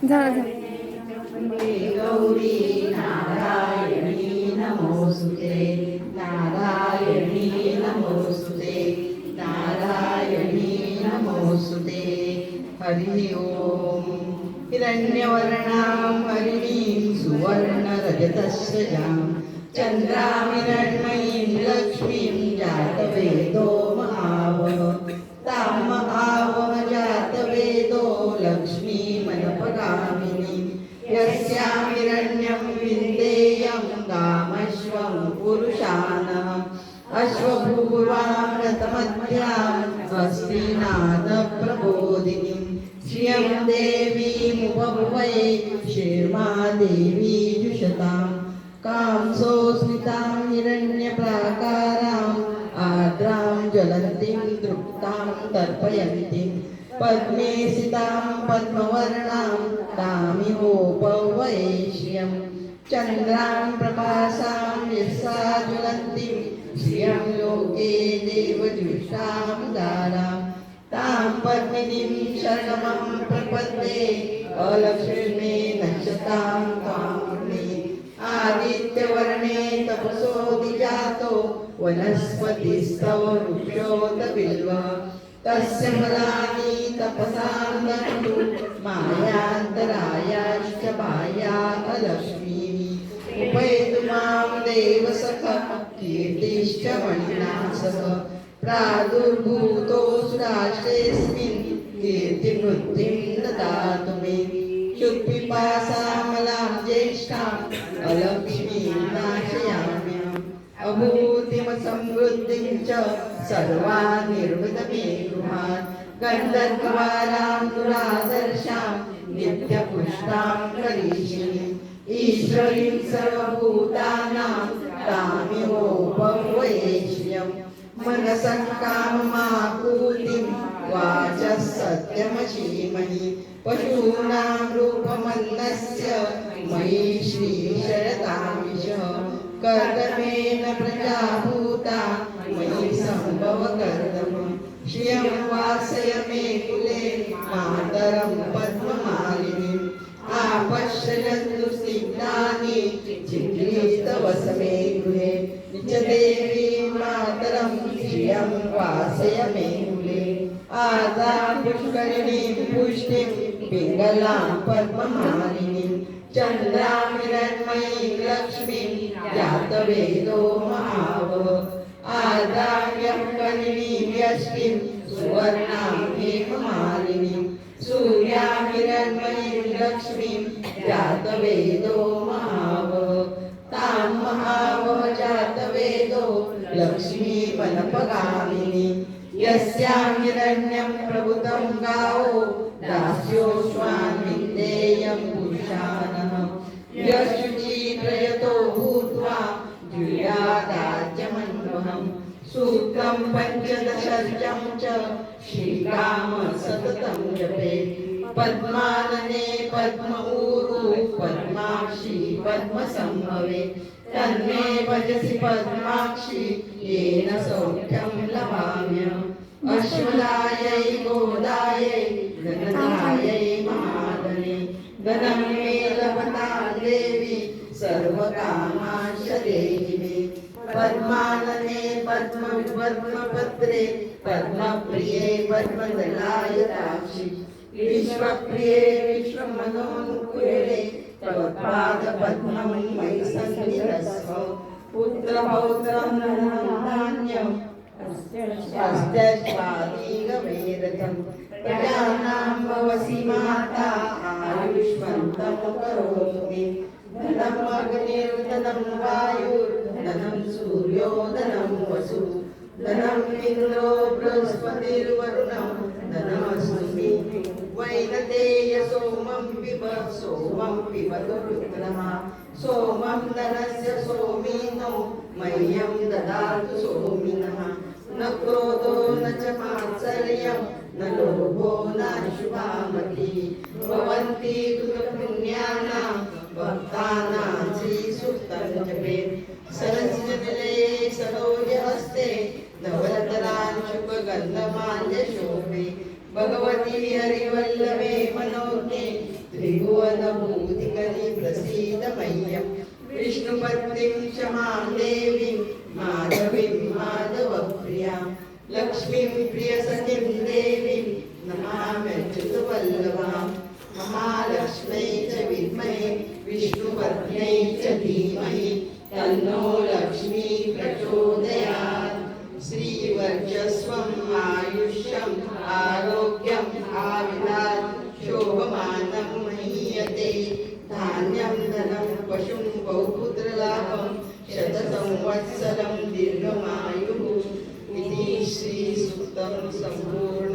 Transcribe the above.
झालं झालं गौरी नारायणी नमोस्तुते नारायणी नमोस्तुते नारायणी नमोस्तुते हरि ओम हिरण्यवर्णां हरिणीं सुवर्णरजतस्रजां चन्द्रामिरण्मयीं गामश्वं पुरुषानम् अश्वभूर्वां रथमध्यां स्वस्तिनादप्रबोधिनीं श्रियं देवीमुपभुवै शिर्मा देवी जुषतां कांसोऽस्मितां हिरण्यप्राकाराम् आर्द्रां ज्वलन्तीं तृप्तां तर्पयन्तीं पद्मे सितां पद्मवर्णां तामिहोपवये श्रियम् चन्द्रां प्रकाशां लोके देवजुषां दारां तां पद्मिनीं शरणमं प्रपद्ये अलक्ष्मे नक्षतां कामिनी। आदित्यवर्णे तपसोदिजातो वनस्पतिस्तव वृक्षोत बिल्व तस्य फलानि तपसां दन्तु च माया अलक्ष्मीः उपैतु मां देवसख कीर्तिश्च मणिना सह प्रादुर्भूतोऽसुराष्ट्रेऽस्मिन् ददातु मे क्षुत्पिपासामलां ज्येष्ठाम् अलक्ष्मीं अभूतिमसमृद्धिं च सर्वा निर्मित मे गृहान् दुरादर्शां नित्यपुष्टां करिष्ये ईश्वरीं सर्वभूतानां तामिहोपवये श्रियम् मनसः काममापूतिं वाचः सत्यमशीमहि पशूनां रूपमल्लस्य मयि श्रीशरतामिष कर्दमेन प्रजाभूता मयि सम्भव कर्दम श्रियं वासय मे कुले मातरं पद्ममालिनीम्। आपश्यन्तु स्निग्धानि वासय मे कुले आदा पुष्करिणीं पुष्टिं पिङ्गलां पद्ममालिनीं चन्द्रामिरण्मयीं लक्ष्मीं जातवेदो महावः आदाव्यं करिणीं यष्टिं सुवर्णां हेममालिनीं सूर्यामिरण्मयीं लक्ष्मीं जातवेदो महाव तां वेदो जातवेदो लक्ष्मीमनपगामिनी यस्यां हिरण्यं प्रभुतं गावो दास्योश्वान् विन्देयं पुरुषानः यशुचि प्रयतो भूत्वा जुयादाज्यमन्वहम् सूत्रं पञ्चदशर्जं च श्रीराम सततं जपे। पद्मानने पद्म ऊरु पद्माक्षी पद्मसम्भवे तन्मे भजसि पद्माक्षी येन सौख्यं लभाम्यहम् अश्वदायै गोदायै गणनायै महादने। गणं मे लभता देवी सर्वकामांश देहि मे पद्मानने पद्मपद्मपत्रे पद्मप्रिये पद्मदलाय दाक्षि विश्वप्रिये विश्वमनोनुकुले त्वत्पादपद्मं मयि सन्निधस्व पुत्रपौत्रं धान्यम् स्वादिगमेरथं प्रजानां भवसि माता आयुष्मन्तं करोतु मे धनम् अग्निर्धनं वायुर्धनं सूर्यो धनं वसु धनम् इन्द्रो बृहस्पतिर्वरुणं धनमस्तु मे वैनतेय सोमं पिब सोमं पिबतु रुद्रः सोमं नरस्य सोमिनो मह्यं ददातु सोमिनः। न क्रोधो न च मात्सर्यं न लोभो न शुभामति। भवन्ति कृतपुण्यानां भक्तानां श्रीसुक्तं जपे सरस्वजले सरोजहस्ते नवरतरांशुकगन्धमाल्यशोभे भगवती हरिवल्लभे मनोज्ञे त्रिभुवनभूतिकरि प्रसीदमय्यं विष्णुपत्नीं च मां देवीं माधवीं माधवप्रियां। लक्ष्मीं प्रियसखीं देवीं नमाम्यच्युतवल्लभां महालक्ष्मै च विद्महे विष्णुपत्न्यै च धीमहि। तन्नो लक्ष्मी प्रचोदयात्। श्रीवर्चस्वम् आयुष्यम् आरोग्यम् आविनात् शोभमानं महीयते। धान्यं धनं पशुं बहुपुत्रलाभं शतसंवत्सरं दीर्घमायुः इति श्रीसूक्तं सम्पूर्णम्